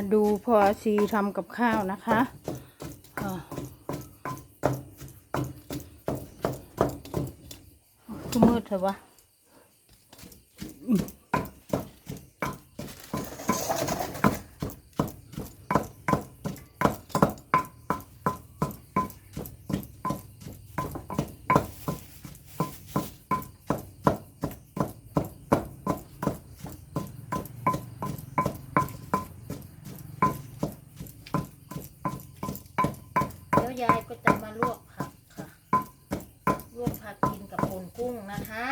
มาดูพอซีทำกับข้าวนะคะอ่าก็มืดเถอะวะ ยายก็จะมาลวกผักค่ะ ลวกผักกินกับปนกุ้งนะคะ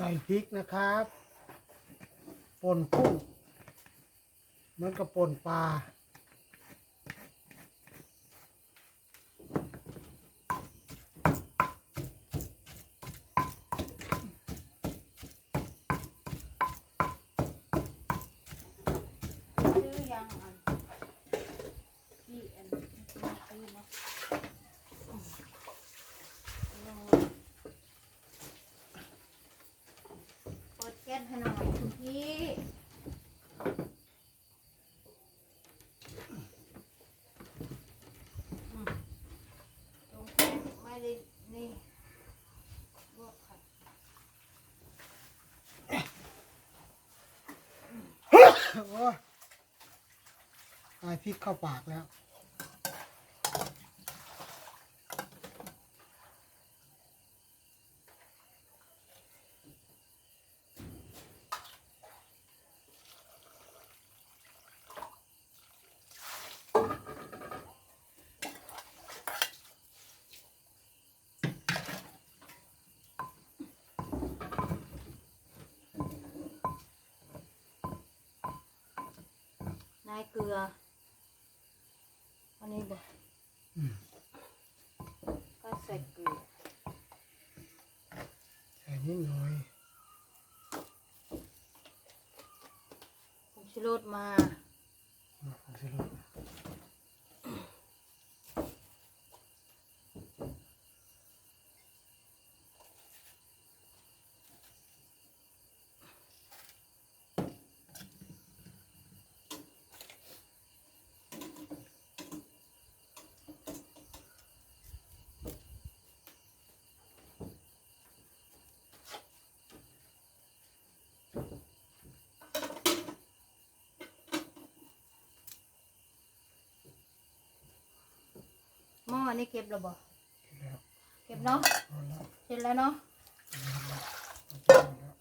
ส่พริกนะครับป่นกุ้งเหมือนกับป่นปลา ซื้อยังอันที่อันซื้อนะเปิดแก๊สให้หน่อยคุณพี่อืมตรงนี้ไม่ได้นี่ลวกค่ะ โอ้ย ใส่พริกเข้าปากแล้วนายเกลือ นนี้บอกอืมก็ใส่เกลือใส่นิดหน่อยผงชูรสมาเอาผงชูรส หม้อนี่เก็บแล้วบ่แล้วเก็บเนาะพอแล้วเสร็จแล้วเนาะ พอแล้ว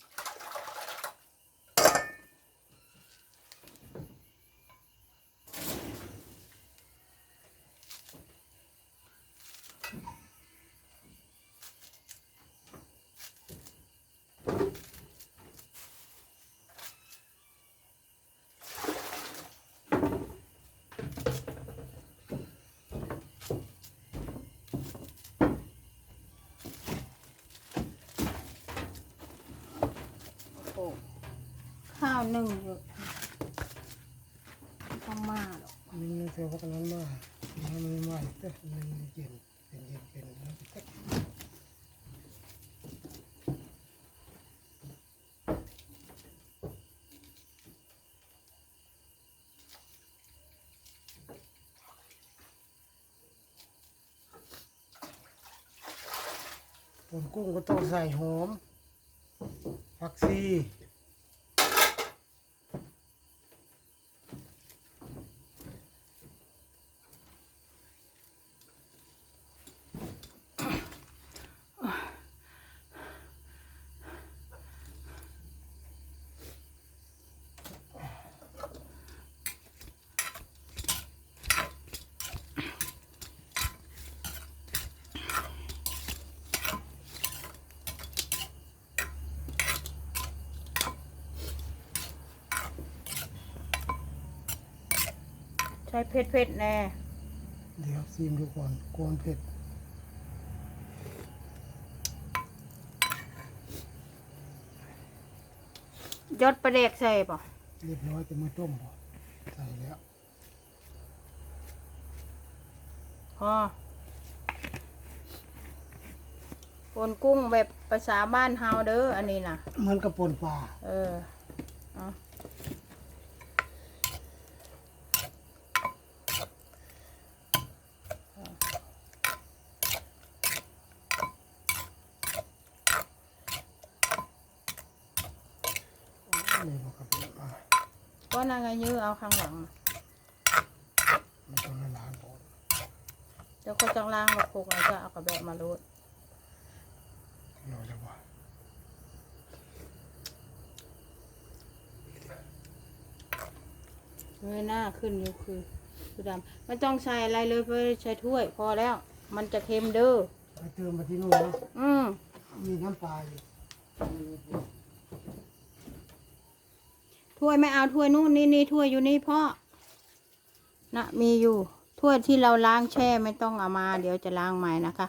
โอ้โหข้าวนึ่งอยู่ต้องมาหรอกนี่ไม่เท่ากันนั้นมากน้ำมันไหม้เต้มันเย็นเป็นเย็นเป็นแล้วเต้เป่นกุ้งก็ต้องใส่หอมผักชี ใช้เผ็ดเผ็ดๆแน่ เดี๋ยวซีมดูก่อนกวนเผ็ด ยอดประเดกใส่ป่ะเรียบร้อยจะมาต้มพอใส่แล้วพอปนกุ้งแบบภาษาบ้านเฮาเด้ออันนี้นะเหมือนกับป่นปลา เออเอา นี่บอกกับอ่า ก็นางไงยื้อเอาข้างหลัง มันต้องละลายก่อนเดี๋ยวก็จังล่างกับโคกแล้วจะเอากระแบะมาโรดเราจะว่าเงยหน้าขึ้นอยู่คือคือดำไม่ต้องใส่อะไรเลยเพื่อใช้ถ้วย พอแล้ว มันจะเค็มเด้อไปเติมมาที่นู่นนะอืมมีน้ำปลาอยู่ ถ้วยไม่เอาถ้วยนู่นนี่นี่ถ้วยอยู่นี่พ่อนะมีอยู่ถ้วยที่เราล้างแช่ไม่ต้องเอามา เดี๋ยวจะล้างใหม่นะคะ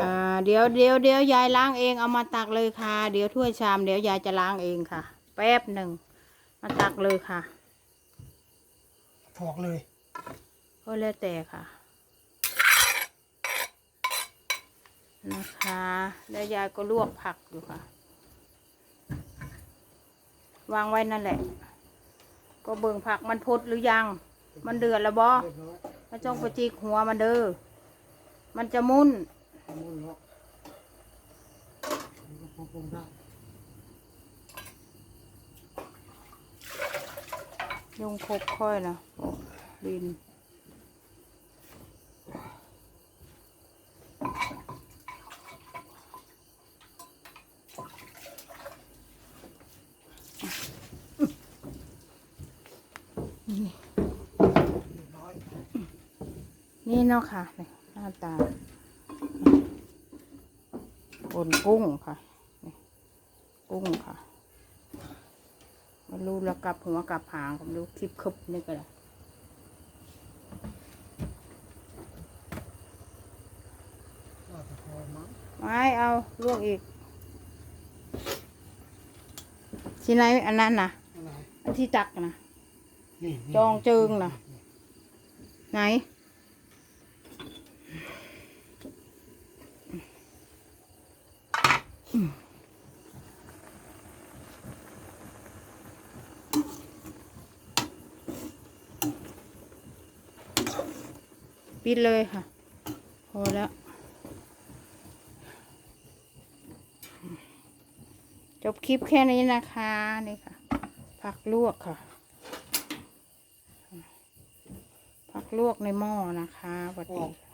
อ่าเดี๋ยวเดี๋ยวเดี๋ยวยายล้างเองเอามาตักเลยค่ะ เดี๋ยวถ้วยชามเดี๋ยวยายจะล้างเองค่ะ แป๊บหนึ่งมาตักเลยค่ะถอกเลยก็แล้วแต่ค่ะ นะคะ แล้วยายก็ลวกผักอยู่ค่ะ วางไว้นั่นแหละ ก็เบิ่งผักมันพดหรือยัง มันเดือดแล้วบอมาจ้องประจิกหัวมันเด้อ มันจะมุนมุนแล้วนี่ก็พอปรุงได้ยุงคบค่อยนะดิน เรียบร้อย นี่เนาะค่ะนี่หน้าตาบนกุ้งค่ะนี่กุ้งค่ะมาลูแล้วกลับหัวกลับหางกับลูคลิปคึบนี่ก็ได้น่าจะพอมั้งไม่เอาลวกอีกที่ไหนอันนั้นนะอะไรอันที่ตักนะนี่นี่จองจึงน่ะไหน ปิดเลยค่ะ พอแล้ว จบคลิปแค่นี้นะคะ นี่ค่ะ ผักลวกค่ะ ผักลวกในหม้อนะคะสวัสดี